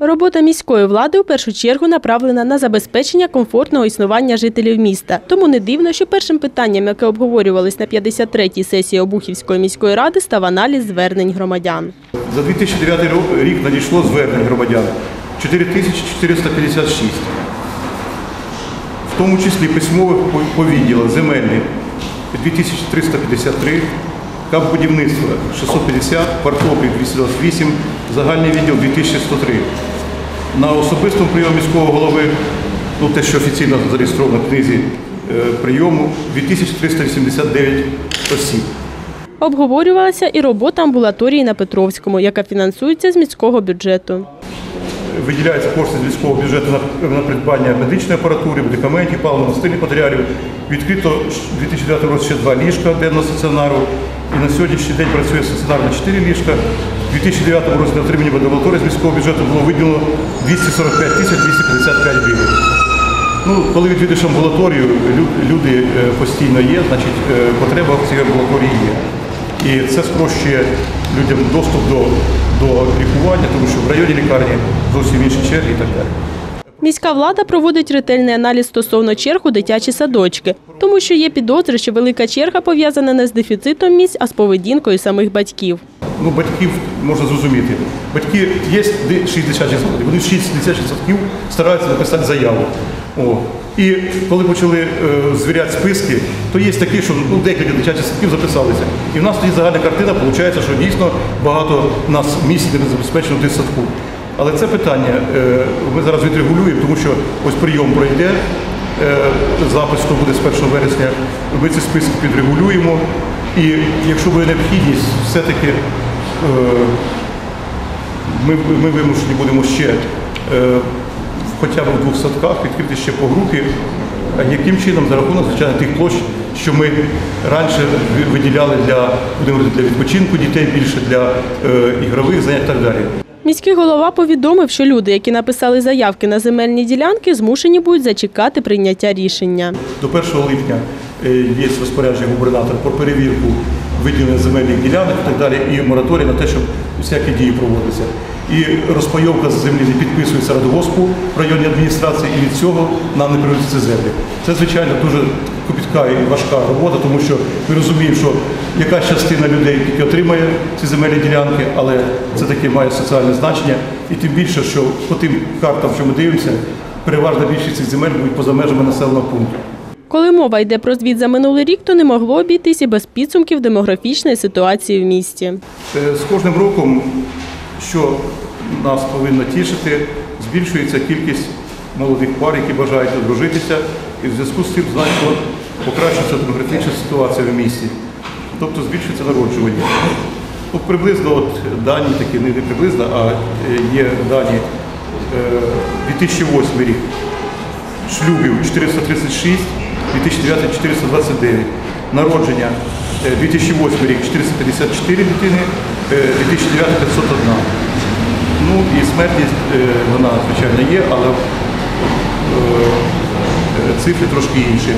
Робота міської влади у першу чергу направлена на забезпечення комфортного існування жителів міста. Тому не дивно, що першим питанням, яке обговорювалось на 53-й сесії Обухівської міської ради, став аналіз звернень громадян. За 2009 рік надійшло звернень громадян 4456. В тому числі письмових по- відділах земельних 2353, капбудівництва 650, парковків 228, загальний відділ 2103. На особистому прийомі міського голови, ну те, що офіційно зареєстровано в книзі е, прийому, 2389 осіб. Обговорювалася і робота амбулаторії на Петровському, яка фінансується з міського бюджету. Виділяються кошти з міського бюджету на, придбання медичної апаратури, медикаментів, паливно-мастильних матеріалів. Відкрито у 2009 році ще два ліжка денного стаціонару. І на сьогоднішній день працює стаціонар на 4 ліжка. У 2009 році на отримання амбулаторії з міського бюджету було виділено 245 тисяч 255 гривень. Ну, коли відвідуєш амбулаторію, люди е, постійно є, значить е, потреба в цій амбулаторії є. І це спрощує людям доступ до, до лікування, тому що в районі лікарні зовсім інші черги і так далі. Міська влада проводить ретельний аналіз стосовно черг у дитячі садочки, тому що є підозри, що велика черга пов'язана не з дефіцитом місць, а з поведінкою самих батьків. Ну, батьків можна зрозуміти. Батьки є де 6 дитячих закладів, вони в 6 дитячих садків стараються написати заяву. О. І коли почали е, звіряти списки, то є такі, що ну, декілька дитячих садків записалися. І в нас тоді загальна картина виходить, що дійсно багато нас місць не забезпечено в дитсадку. Але це питання е, ми зараз відрегулюємо, тому що ось прийом пройде, е, запис, хто буде з 1 вересня, ми ці списки підрегулюємо. І якщо буде необхідність, все-таки ми, ми вимушені будемо ще е, хоча б в двох садках відкрити ще по групі. Яким чином за рахунок звичайно тих площ, що ми раніше виділяли для, говорити, для відпочинку дітей більше, для е, ігрових занять і так далі. Міський голова повідомив, що люди, які написали заявки на земельні ділянки, змушені будуть зачекати прийняття рішення. До 1 липня е, є розпорядження губернатора про перевірку виділення земельних ділянок і так далі, і мораторій на те, щоб всякі дії проводилися. І розпайовка землі не підписується радгоспу районній адміністрації, і від цього нам не приводяться землі. Це, звичайно, дуже копітка і важка робота, тому що ми розуміємо, що якась частина людей тільки отримає ці земельні ділянки, але це таки має соціальне значення. І тим більше, що по тим картам, що ми дивимося, переважна більшість цих земель будуть поза межами населеного пункту. Коли мова йде про звіт за минулий рік, то не могло обійтись і без підсумків демографічної ситуації в місті. Е, З кожним роком, що нас повинно тішити, збільшується кількість молодих пар, які бажають одружитися, і в зв'язку з цим значно покращується демографічна ситуація в місті. Тобто збільшується народжування. Ну, приблизно от дані такі, не приблизно, а е, є дані е, 2008 рік. Шлюбів 436, 2009 429. Народження е, 2008 рік 454 дитини, е, 2009 501. Ну і смертність е, вона, звичайно, є, але е, е, цифри трошки інші.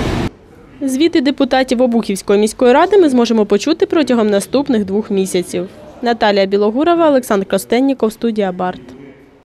Звіти депутатів Обухівської міської ради ми зможемо почути протягом наступних двох місяців. Наталія Білогурова, Олександр Костенніков, студія Барт.